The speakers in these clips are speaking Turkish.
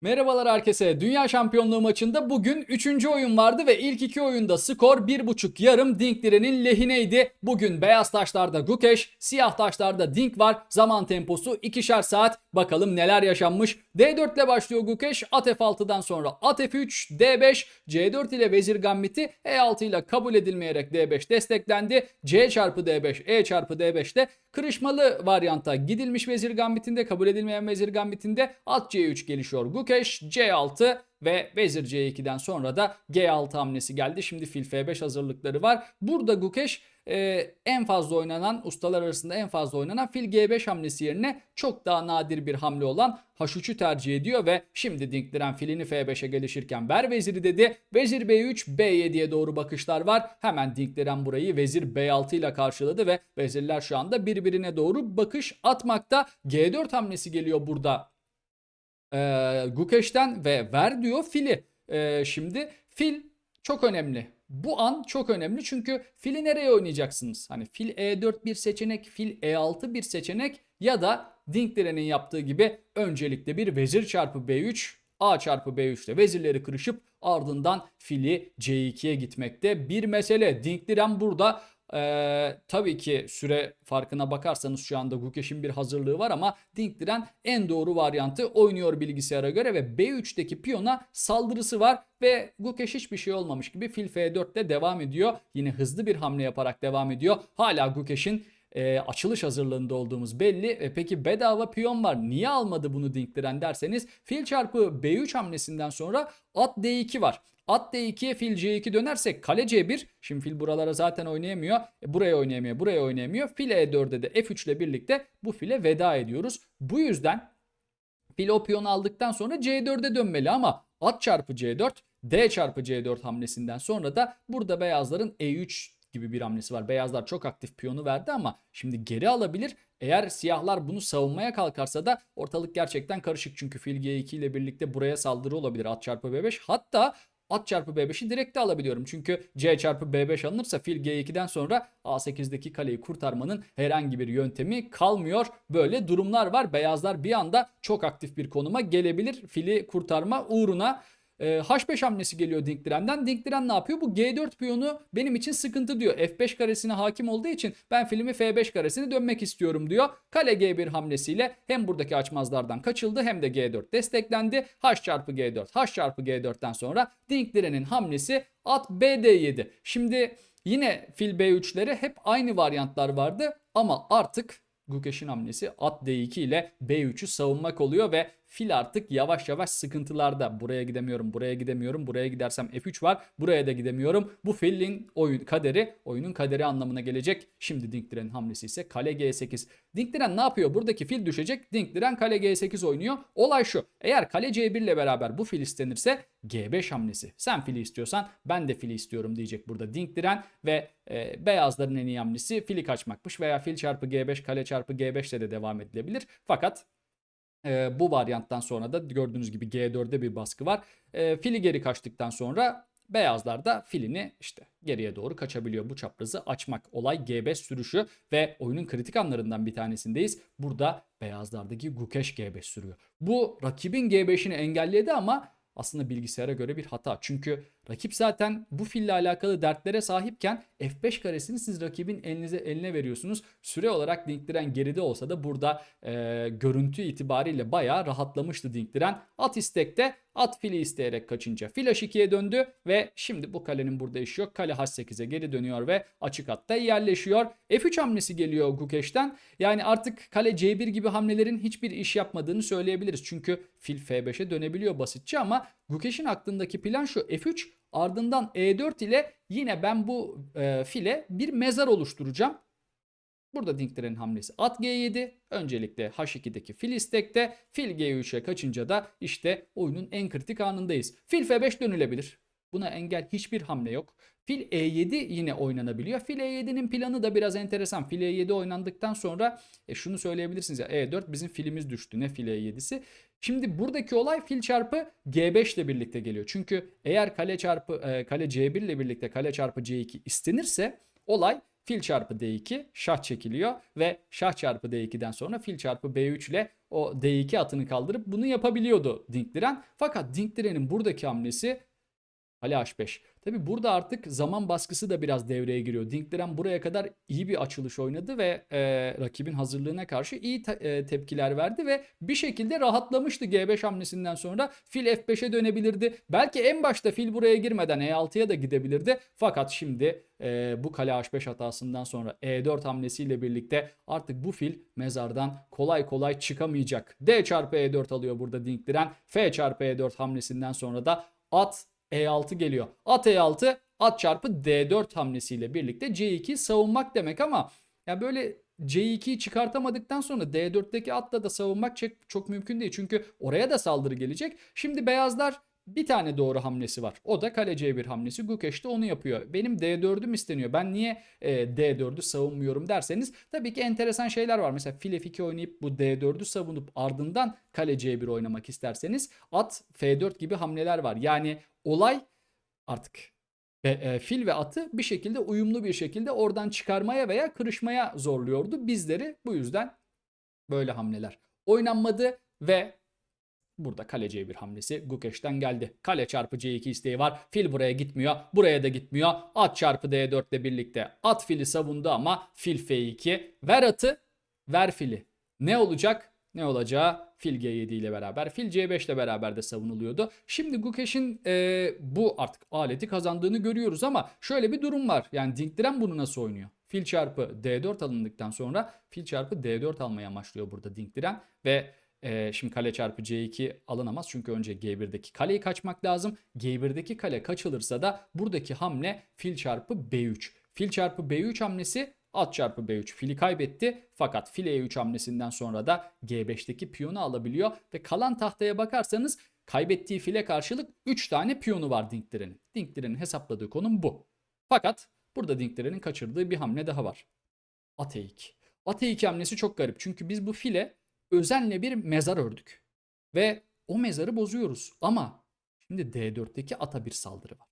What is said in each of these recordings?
Merhabalar herkese. Dünya Şampiyonluğu maçında bugün 3. oyun vardı ve ilk iki oyunda skor 1.5 yarım Dinklire'nin lehineydi. Bugün beyaz taşlarda Gukeş, siyah taşlarda Dink var. Zaman temposu 2'şer saat. Bakalım neler yaşanmış. D4 ile başlıyor Gukeş. At F6'dan sonra at F3, D5, C4 ile Vezir Gambit'i E6 ile kabul edilmeyerek D5 desteklendi. C çarpı D5, E çarpı D5'te kırışmalı varyanta gidilmiş Vezir Gambit'inde kabul edilmeyen Vezir Gambit'inde at C3 gelişiyor Gukeş, C6 ve Vezir C2'den sonra da G6 hamlesi geldi. Şimdi fil F5 hazırlıkları var. Burada Gukeş e, en fazla oynanan ustalar arasında en fazla oynanan fil G5 hamlesi yerine çok daha nadir bir hamle olan H3'ü tercih ediyor ve şimdi Dinkliren filini F5'e gelişirken ver veziri dedi. Vezir B3 B7'ye doğru bakışlar var. Hemen Dinkliren burayı vezir B6 ile karşıladı ve vezirler şu anda birbirine doğru bakış atmakta. G4 hamlesi geliyor burada e, Gukeş'ten ve ver diyor fili. E, şimdi fil çok önemli. Bu an çok önemli çünkü fili nereye oynayacaksınız? Hani fil E4 bir seçenek, fil E6 bir seçenek ya da Dinkliren'in yaptığı gibi öncelikle bir vezir çarpı B3, A çarpı B3 ile vezirleri kırışıp ardından fili C2'ye gitmekte bir mesele. Dinkliren burada ee, tabii ki süre farkına bakarsanız şu anda Gukeş'in bir hazırlığı var ama Dinkliren en doğru varyantı oynuyor bilgisayara göre ve B3'teki piyona saldırısı var ve Gukeş hiçbir şey olmamış gibi fil F4'te devam ediyor. Yine hızlı bir hamle yaparak devam ediyor. Hala Gukeş'in e, açılış hazırlığında olduğumuz belli. E, peki bedava piyon var. Niye almadı bunu Dinkliren derseniz fil çarpı B3 hamlesinden sonra at D2 var. At D2'ye fil C2 dönersek kale C1. Şimdi fil buralara zaten oynayamıyor. E, buraya oynayamıyor, buraya oynayamıyor. Fil E4'e de F3 ile birlikte bu file veda ediyoruz. Bu yüzden fil o piyonu aldıktan sonra C4'e dönmeli ama at çarpı C4, D çarpı C4 hamlesinden sonra da burada beyazların E3 gibi bir hamlesi var. Beyazlar çok aktif piyonu verdi ama şimdi geri alabilir. Eğer siyahlar bunu savunmaya kalkarsa da ortalık gerçekten karışık. Çünkü fil G2 ile birlikte buraya saldırı olabilir at çarpı B5. Hatta at çarpı B5'i direkt de alabiliyorum. Çünkü C çarpı B5 alınırsa fil G2'den sonra A8'deki kaleyi kurtarmanın herhangi bir yöntemi kalmıyor. Böyle durumlar var. Beyazlar bir anda çok aktif bir konuma gelebilir. Fili kurtarma uğruna e, H5 hamlesi geliyor Dinkliren'den. Dinkliren ne yapıyor? Bu G4 piyonu benim için sıkıntı diyor. F5 karesine hakim olduğu için ben filmi F5 karesine dönmek istiyorum diyor. Kale G1 hamlesiyle hem buradaki açmazlardan kaçıldı hem de G4 desteklendi. H çarpı G4, H çarpı G4'ten sonra Dinkliren'in hamlesi at BD7. Şimdi yine fil B3'lere hep aynı varyantlar vardı ama artık Gukeş'in hamlesi at D2 ile B3'ü savunmak oluyor ve fil artık yavaş yavaş sıkıntılarda. Buraya gidemiyorum, buraya gidemiyorum, buraya gidersem F3 var, buraya da gidemiyorum. Bu filin oyun kaderi, oyunun kaderi anlamına gelecek. Şimdi Dinkliren'in hamlesi ise kale G8. Dinkliren ne yapıyor? Buradaki fil düşecek. Dinkliren kale G8 oynuyor. Olay şu. Eğer kale C1 ile beraber bu fil istenirse G5 hamlesi. Sen fili istiyorsan ben de fili istiyorum diyecek burada Dinkliren ve e, beyazların en iyi hamlesi fili kaçmakmış veya fil çarpı G5 kale çarpı G5 ile de devam edilebilir. Fakat e, bu varyanttan sonra da gördüğünüz gibi G4'de bir baskı var. E, fili geri kaçtıktan sonra beyazlar da filini işte geriye doğru kaçabiliyor. Bu çaprazı açmak olay G5 sürüşü ve oyunun kritik anlarından bir tanesindeyiz. Burada beyazlardaki Gukeş G5 sürüyor. Bu rakibin G5'ini engelledi ama aslında bilgisayara göre bir hata. Çünkü rakip zaten bu fille alakalı dertlere sahipken F5 karesini siz rakibin elinize eline veriyorsunuz. Süre olarak Dinkliren geride olsa da burada e, görüntü itibariyle bayağı rahatlamıştı Dinkliren. At istekte at fili isteyerek kaçınca fil H2'ye döndü ve şimdi bu kalenin burada işi yok. Kale H8'e geri dönüyor ve açık hatta yerleşiyor. F3 hamlesi geliyor Gukeş'ten. Yani artık kale C1 gibi hamlelerin hiçbir iş yapmadığını söyleyebiliriz. Çünkü fil F5'e dönebiliyor basitçe ama Gukeş'in aklındaki plan şu F3 ardından E4 ile yine ben bu e, file bir mezar oluşturacağım. Burada Dinkler'in hamlesi at G7. Öncelikle H2'deki fil istekte. Fil G3'e kaçınca da işte oyunun en kritik anındayız. Fil F5 dönülebilir. Buna engel hiçbir hamle yok. Fil E7 yine oynanabiliyor. Fil E7'nin planı da biraz enteresan. Fil E7 oynandıktan sonra e, şunu söyleyebilirsiniz ya E4 bizim filimiz düştü. Ne fil E7'si? Şimdi buradaki olay fil çarpı G5 ile birlikte geliyor. Çünkü eğer kale çarpı e, kale C1 ile birlikte kale çarpı C2 istenirse olay fil çarpı D2 şah çekiliyor ve şah çarpı D2'den sonra fil çarpı B3 ile o D2 atını kaldırıp bunu yapabiliyordu Dinkdiren. Fakat Dinkdiren'in buradaki hamlesi Ali H5. Tabi burada artık zaman baskısı da biraz devreye giriyor. Dinkdiren buraya kadar iyi bir açılış oynadı ve e, rakibin hazırlığına karşı iyi te- e, tepkiler verdi ve bir şekilde rahatlamıştı G5 hamlesinden sonra. Fil F5'e dönebilirdi. Belki en başta fil buraya girmeden E6'ya da gidebilirdi. Fakat şimdi e, bu kale H5 hatasından sonra E4 hamlesiyle birlikte artık bu fil mezardan kolay kolay çıkamayacak. D çarpı E4 alıyor burada Dinkdiren. F çarpı E4 hamlesinden sonra da at e6 geliyor. At E6 at çarpı D4 hamlesiyle birlikte C2 savunmak demek ama ya böyle C2'yi çıkartamadıktan sonra D4'teki atla da savunmak çok, mümkün değil. Çünkü oraya da saldırı gelecek. Şimdi beyazlar bir tane doğru hamlesi var. O da kale C1 hamlesi. Gukeş de onu yapıyor. Benim D4'üm isteniyor. Ben niye e, D4'ü savunmuyorum derseniz tabii ki enteresan şeyler var. Mesela fil F2 oynayıp bu D4'ü savunup ardından kale C1 oynamak isterseniz at F4 gibi hamleler var. Yani olay artık ve, e, fil ve atı bir şekilde uyumlu bir şekilde oradan çıkarmaya veya kırışmaya zorluyordu bizleri. Bu yüzden böyle hamleler oynanmadı ve burada kale C1 hamlesi Gukeş'ten geldi. Kale çarpı C2 isteği var. Fil buraya gitmiyor. Buraya da gitmiyor. At çarpı D4 ile birlikte at fili savundu ama fil F2. Ver atı, ver fili. Ne olacak? Ne olacağı fil G7 ile beraber, fil C5 ile beraber de savunuluyordu. Şimdi Gukeş'in e, bu artık aleti kazandığını görüyoruz ama şöyle bir durum var. Yani Dinkdiren bunu nasıl oynuyor? Fil çarpı D4 alındıktan sonra fil çarpı D4 almaya amaçlıyor burada Dinkdiren ve e, şimdi kale çarpı C2 alınamaz çünkü önce G1'deki kaleyi kaçmak lazım. G1'deki kale kaçılırsa da buradaki hamle fil çarpı B3. Fil çarpı B3 hamlesi at çarpı B3 fili kaybetti. Fakat fil E3 hamlesinden sonra da G5'teki piyonu alabiliyor. Ve kalan tahtaya bakarsanız kaybettiği file karşılık 3 tane piyonu var Dinkdiren'in. Dinkdiren'in hesapladığı konum bu. Fakat burada Dinkdiren'in kaçırdığı bir hamle daha var. At E2. At E2 hamlesi çok garip. Çünkü biz bu file özenle bir mezar ördük. Ve o mezarı bozuyoruz. Ama şimdi D4'teki ata bir saldırı var.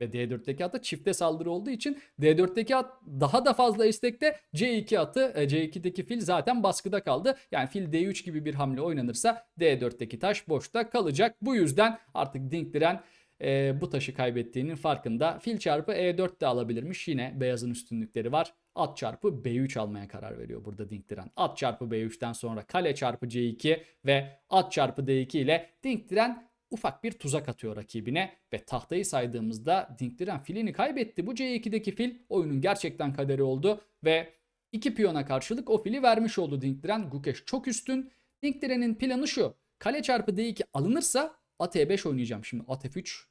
Ve D4'teki ata çifte saldırı olduğu için D4'teki at daha da fazla istekte C2 atı e, C2'deki fil zaten baskıda kaldı. Yani fil D3 gibi bir hamle oynanırsa D4'teki taş boşta kalacak. Bu yüzden artık Dinkdiren e, bu taşı kaybettiğinin farkında. Fil çarpı E4 de alabilirmiş. Yine beyazın üstünlükleri var. At çarpı B3 almaya karar veriyor burada Dinkdiren. At çarpı B3'ten sonra kale çarpı C2 ve at çarpı D2 ile Dinkdiren ufak bir tuzak atıyor rakibine ve tahtayı saydığımızda Dinkdiren filini kaybetti. Bu C2'deki fil oyunun gerçekten kaderi oldu ve iki piyona karşılık o fili vermiş oldu Dinkdiren. Gukeş çok üstün. Dinkdiren'in planı şu. Kale çarpı D2 alınırsa at E5 oynayacağım. Şimdi at F3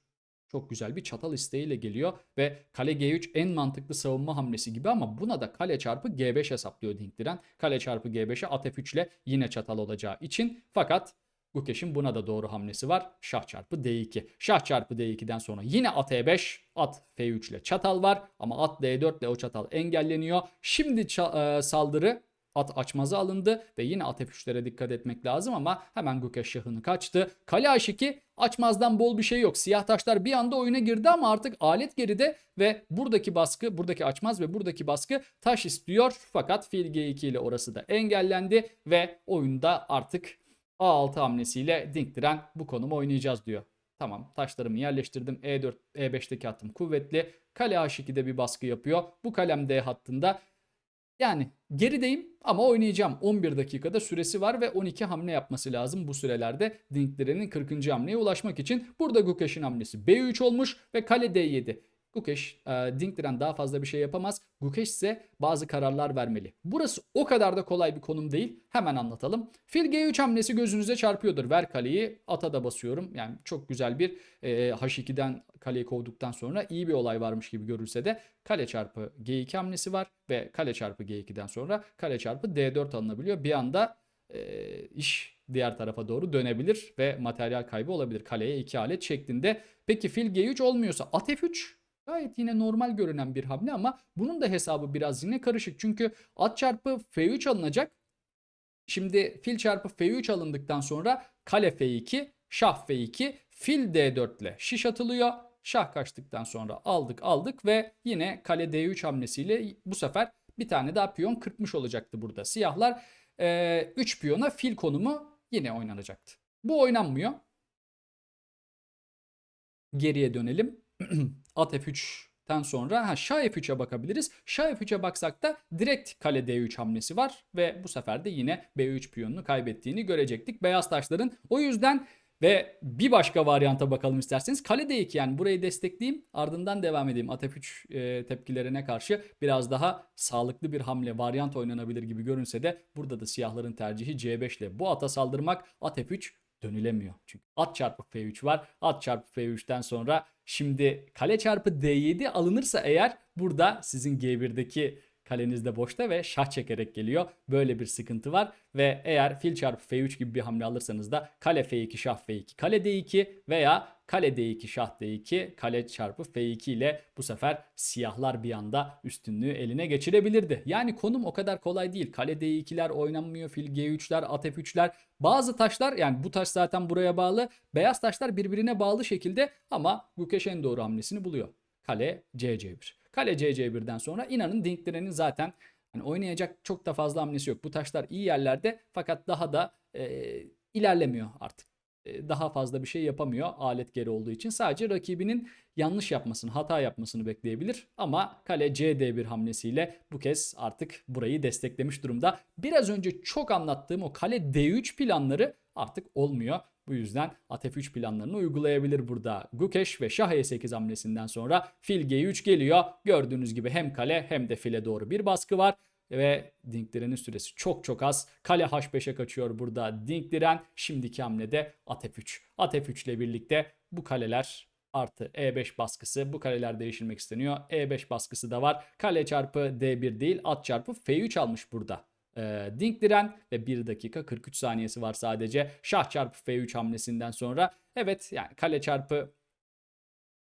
çok güzel bir çatal isteğiyle geliyor ve kale G3 en mantıklı savunma hamlesi gibi ama buna da kale çarpı G5 hesaplıyor Dinkdiren. Kale çarpı G5'e at F3 ile yine çatal olacağı için fakat Gukeş'in buna da doğru hamlesi var. Şah çarpı D2. Şah çarpı D2'den sonra yine at E5, at F3 ile çatal var ama at D4 ile o çatal engelleniyor. Şimdi e, saldırı at açmaza alındı ve yine at F3'lere dikkat etmek lazım ama hemen Gukeş şahını kaçtı. Kale H2 açmazdan bol bir şey yok. Siyah taşlar bir anda oyuna girdi ama artık alet geride ve buradaki baskı, buradaki açmaz ve buradaki baskı taş istiyor. Fakat fil G2 ile orası da engellendi ve oyunda artık A6 hamlesiyle Dinkdiren bu konumu oynayacağız diyor. Tamam taşlarımı yerleştirdim. E E4, E5'teki hattım kuvvetli. Kale H2'de bir baskı yapıyor. Bu kalem D hattında yani gerideyim ama oynayacağım. 11 dakikada süresi var ve 12 hamle yapması lazım bu sürelerde Dinkdiren'in 40. hamleye ulaşmak için. Burada Gukeş'in hamlesi B3 olmuş ve kale D7. Gukeş, e, Dinkdiren daha fazla bir şey yapamaz. Gukeş ise bazı kararlar vermeli. Burası o kadar da kolay bir konum değil. Hemen anlatalım. Fil G3 hamlesi gözünüze çarpıyordur. Ver kaleyi, ata da basıyorum. Yani çok güzel bir e, H2'den kaleyi kovduktan sonra iyi bir olay varmış gibi görülse de kale çarpı G2 hamlesi var ve kale çarpı G2'den sonra kale çarpı D4 alınabiliyor. Bir anda e, iş diğer tarafa doğru dönebilir ve materyal kaybı olabilir kaleye iki alet şeklinde. Peki fil G3 olmuyorsa at F3 Gayet yine normal görünen bir hamle ama bunun da hesabı biraz yine karışık. Çünkü at çarpı F3 alınacak. Şimdi fil çarpı F3 alındıktan sonra kale F2, şah F2, fil D4 ile şiş atılıyor. Şah kaçtıktan sonra aldık aldık ve yine kale D3 hamlesiyle bu sefer bir tane daha piyon kırpmış olacaktı burada. Siyahlar 3 piyona fil konumu yine oynanacaktı. Bu oynanmıyor. Geriye dönelim. At F3'ten sonra ha, Şah F3'e bakabiliriz. Şah F3'e baksak da direkt kale D3 hamlesi var ve bu sefer de yine B3 piyonunu kaybettiğini görecektik beyaz taşların. O yüzden ve bir başka varyanta bakalım isterseniz. Kale D2 yani burayı destekleyeyim ardından devam edeyim. At F3 e, tepkilerine karşı biraz daha sağlıklı bir hamle varyant oynanabilir gibi görünse de burada da siyahların tercihi C5 ile bu ata saldırmak at F3 dönülemiyor. Çünkü at çarpı F3 var. At çarpı F3'ten sonra şimdi kale çarpı D7 alınırsa eğer burada sizin G1'deki kaleniz de boşta ve şah çekerek geliyor. Böyle bir sıkıntı var ve eğer fil çarpı F3 gibi bir hamle alırsanız da kale F2 şah F2 kale D2 veya kale D2 şah D2 kale çarpı F2 ile bu sefer siyahlar bir anda üstünlüğü eline geçirebilirdi. Yani konum o kadar kolay değil. Kale D2'ler oynanmıyor. Fil G3'ler, at F3'ler. Bazı taşlar yani bu taş zaten buraya bağlı. Beyaz taşlar birbirine bağlı şekilde ama Gukeş en doğru hamlesini buluyor. Kale CC1. Kale CC1'den sonra inanın Dinkleren'in zaten hani oynayacak çok da fazla hamlesi yok. Bu taşlar iyi yerlerde fakat daha da e, ilerlemiyor artık. Daha fazla bir şey yapamıyor alet geri olduğu için. Sadece rakibinin yanlış yapmasını, hata yapmasını bekleyebilir. Ama kale CD1 hamlesiyle bu kez artık burayı desteklemiş durumda. Biraz önce çok anlattığım o kale D3 planları artık olmuyor. Bu yüzden at F3 planlarını uygulayabilir burada. Gukeş ve Şah E8 hamlesinden sonra fil G3 geliyor. Gördüğünüz gibi hem kale hem de file doğru bir baskı var. Ve Dinkliren'in süresi çok çok az. Kale H5'e kaçıyor burada Dinkliren. Şimdiki hamlede at F3. At F3 ile birlikte bu kaleler artı E5 baskısı bu kaleler değişilmek isteniyor. E5 baskısı da var. Kale çarpı D1 değil at çarpı F3 almış burada e, Dinkliren ve 1 dakika 43 saniyesi var sadece. Şah çarpı F3 hamlesinden sonra. Evet yani kale çarpı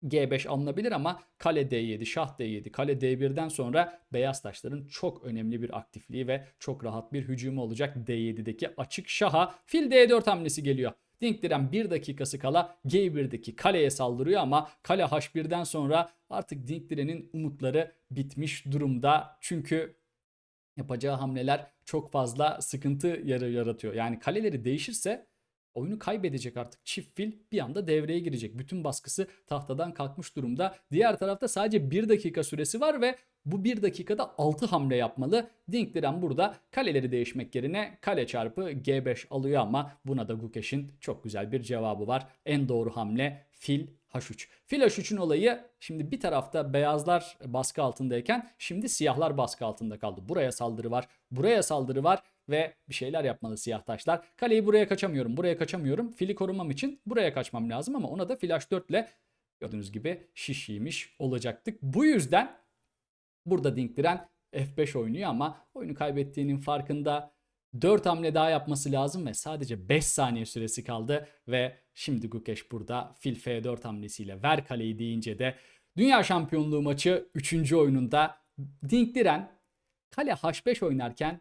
G5 alınabilir ama kale D7, şah D7, kale D1'den sonra beyaz taşların çok önemli bir aktifliği ve çok rahat bir hücumu olacak D7'deki açık şaha. Fil D4 hamlesi geliyor. Dinkliren 1 dakikası kala G1'deki kaleye saldırıyor ama kale H1'den sonra artık Dinkliren'in umutları bitmiş durumda. Çünkü yapacağı hamleler çok fazla sıkıntı yaratıyor. Yani kaleleri değişirse oyunu kaybedecek artık. Çift fil bir anda devreye girecek. Bütün baskısı tahtadan kalkmış durumda. Diğer tarafta sadece 1 dakika süresi var ve bu 1 dakikada 6 hamle yapmalı. Dinkliren burada kaleleri değişmek yerine kale çarpı G5 alıyor ama buna da Gukeş'in çok güzel bir cevabı var. En doğru hamle fil H3. Fil H3'ün olayı şimdi bir tarafta beyazlar baskı altındayken şimdi siyahlar baskı altında kaldı. Buraya saldırı var, buraya saldırı var ve bir şeyler yapmalı siyah taşlar. Kaleyi buraya kaçamıyorum, buraya kaçamıyorum. Fili korumam için buraya kaçmam lazım ama ona da fil H4 ile gördüğünüz gibi şiş yemiş olacaktık. Bu yüzden burada Dinkliren F5 oynuyor ama oyunu kaybettiğinin farkında 4 hamle daha yapması lazım ve sadece 5 saniye süresi kaldı ve şimdi Gukeş burada fil F4 hamlesiyle ver kaleyi deyince de dünya şampiyonluğu maçı 3. oyununda Dinkliren kale H5 oynarken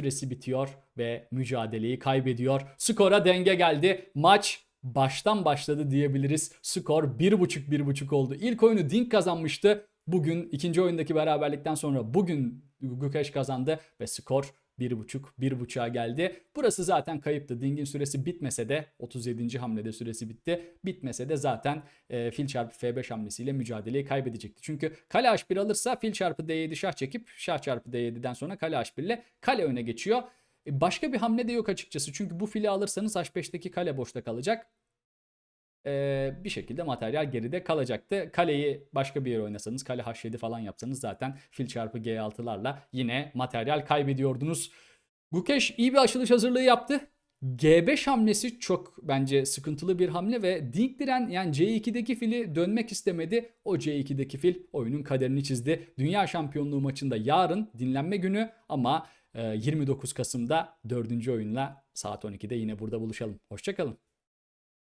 süresi bitiyor ve mücadeleyi kaybediyor. Skora denge geldi. Maç baştan başladı diyebiliriz. Skor 1.5-1.5 oldu. İlk oyunu Dink kazanmıştı. Bugün ikinci oyundaki beraberlikten sonra bugün Gukeş kazandı ve skor 1.5 1.5'a geldi. Burası zaten kayıptı. Ding'in süresi bitmese de 37. hamlede süresi bitti. Bitmese de zaten e, fil çarpı F5 hamlesiyle mücadeleyi kaybedecekti. Çünkü kale H1 alırsa fil çarpı D7 şah çekip şah çarpı D7'den sonra kale H1 ile kale öne geçiyor. E, başka bir hamle de yok açıkçası. Çünkü bu fili alırsanız H5'teki kale boşta kalacak ee, bir şekilde materyal geride kalacaktı. Kaleyi başka bir yere oynasanız kale H7 falan yapsanız zaten fil çarpı G6'larla yine materyal kaybediyordunuz. Gukeş iyi bir açılış hazırlığı yaptı. G5 hamlesi çok bence sıkıntılı bir hamle ve Dinkliren yani C2'deki fili dönmek istemedi. O C2'deki fil oyunun kaderini çizdi. Dünya şampiyonluğu maçında yarın dinlenme günü ama 29 Kasım'da 4. oyunla saat 12'de yine burada buluşalım. Hoşçakalın.